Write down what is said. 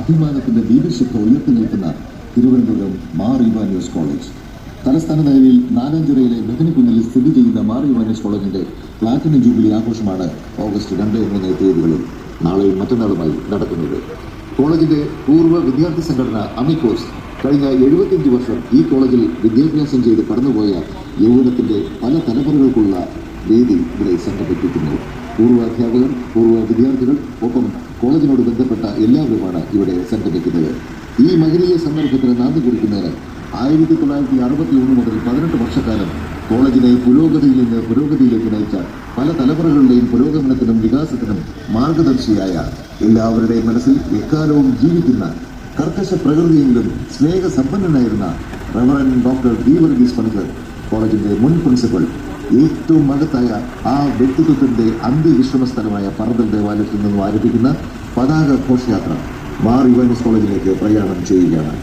അഭിമാനത്തിന്റെ leadership ഉയർത്തി നിൽക്കുന്ന Thiruvananthapuram Mar Ivanios college. തലസ്ഥാന നഗരിയിൽ നാലാഞ്ചിറയിലെ മെഹനിക്കുന്നിൽ സ്ഥിതി ചെയ്യുന്ന മാർ ഇവാനിയോസ് കോളേജിന്റെ പ്ലാറ്റിനം ജൂബിലി ആഘോഷമാണ് ഓഗസ്റ്റ് രണ്ട് മൂന്ന് തീയതികളിൽ നാളെയും മറ്റന്നാളുമായി നടക്കുന്നത്. കോളേജിന്റെ പൂർവ വിദ്യാർത്ഥി സംഘടന അമിക്കോസ് കഴിഞ്ഞ എഴുപത്തിയഞ്ച് വർഷം ഈ കോളേജിൽ വിദ്യാഭ്യാസം ചെയ്ത് കടന്നുപോയ യൗവനത്തിന്റെ പല തലമുറകൾക്കുള്ള വേദി ഇവിടെ സംഘടിപ്പിക്കുന്നു. പൂർവ അധ്യാപകർ പൂർവ വിദ്യാർത്ഥികൾ ഒപ്പം കോളേജിനോട് ബന്ധപ്പെട്ട എല്ലാവരുമാണ് ഇവിടെ സംഘടിപ്പിക്കുന്നത് ഈ മഹനീയ സന്ദർഭത്തിന് നാന്ദി കുറിക്കുന്നതിന് ആയിരത്തി തൊള്ളായിരത്തി അറുപത്തി ഒന്ന് മുതൽ പതിനെട്ട് വർഷക്കാലം കോളേജിനെ പുരോഗതിയിൽ നിന്ന് പുരോഗതിയിലേക്ക് നയിച്ച പല തലമുറകളുടെയും പുരോഗമനത്തിനും വികാസത്തിനും മാർഗദർശിയായ എല്ലാവരുടെയും മനസ്സിൽ എക്കാലവും ജീവിക്കുന്ന കർക്കശ പ്രകൃതിയെങ്കിലും സ്നേഹസമ്പന്നനായിരുന്ന reverend doctor D Varghese Panicker കോളേജിന്റെ മുൻ പ്രിൻസിപ്പൽ ഏറ്റവും മകത്തായ ആ വ്യക്തിത്വത്തിന്റെ അന്ത്യവിശ്രമ സ്ഥലമായ പറന്തൽ ദേവാലയത്തിൽ നിന്നും ആരംഭിക്കുന്ന പതാക ഘോഷയാത്ര മാർ യുവാനിസ് കോളേജിലേക്ക് പ്രയാണം ചെയ്യുകയാണ്.